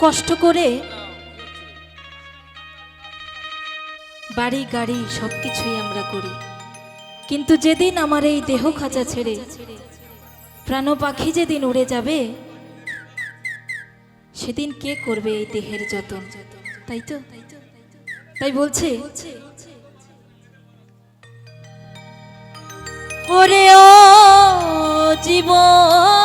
কষ্ট করে বাড়ি, গাড়ি সব কিছুই আমরা করি। কিন্তু যেদিন আমার এই দেহ খাঁচা ছেড়ে প্রাণ পাখি যেদিন উড়ে যাবে, সেদিন কে করবে এই দেহের যতন? তাই তো? তাই বলছে? ওরে ও জীবন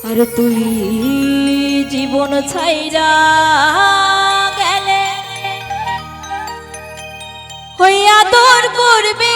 আর তুই জীবন ছাইরা গেলে হইয়া তোর করবে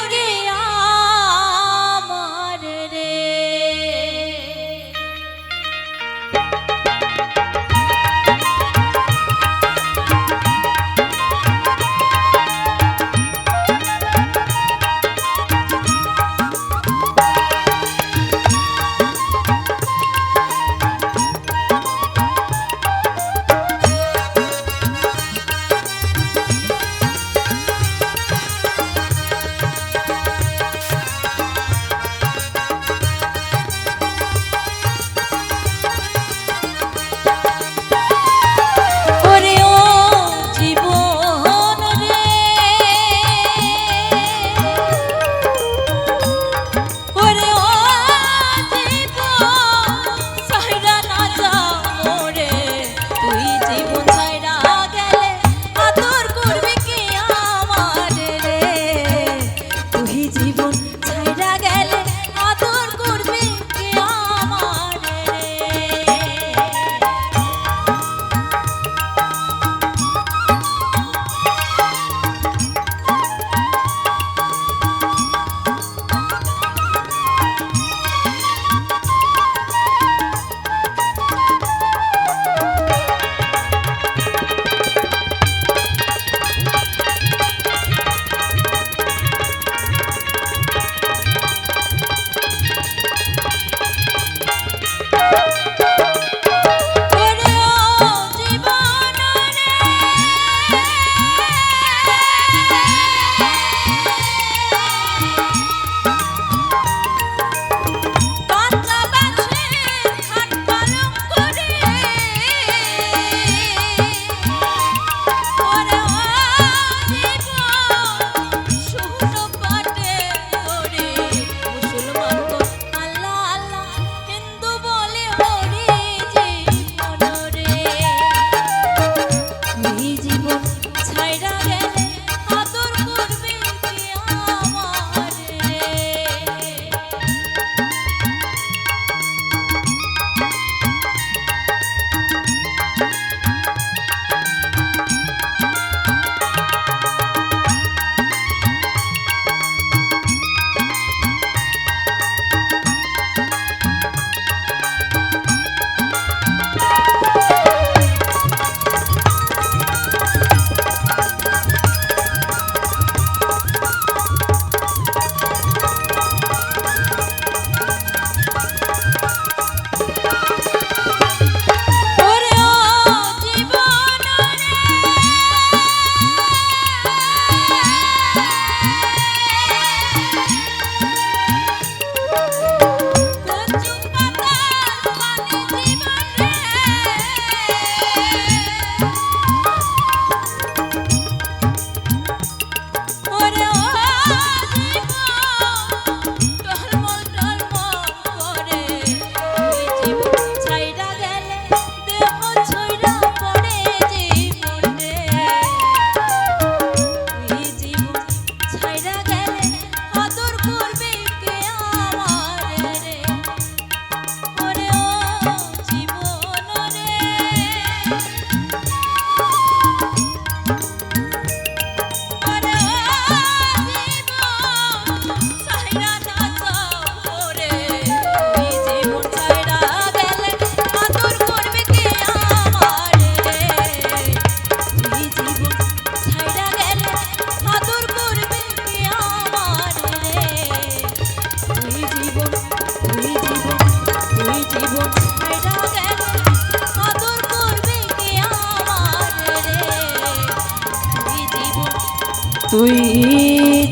তুই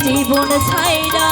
জীবন ছাইরা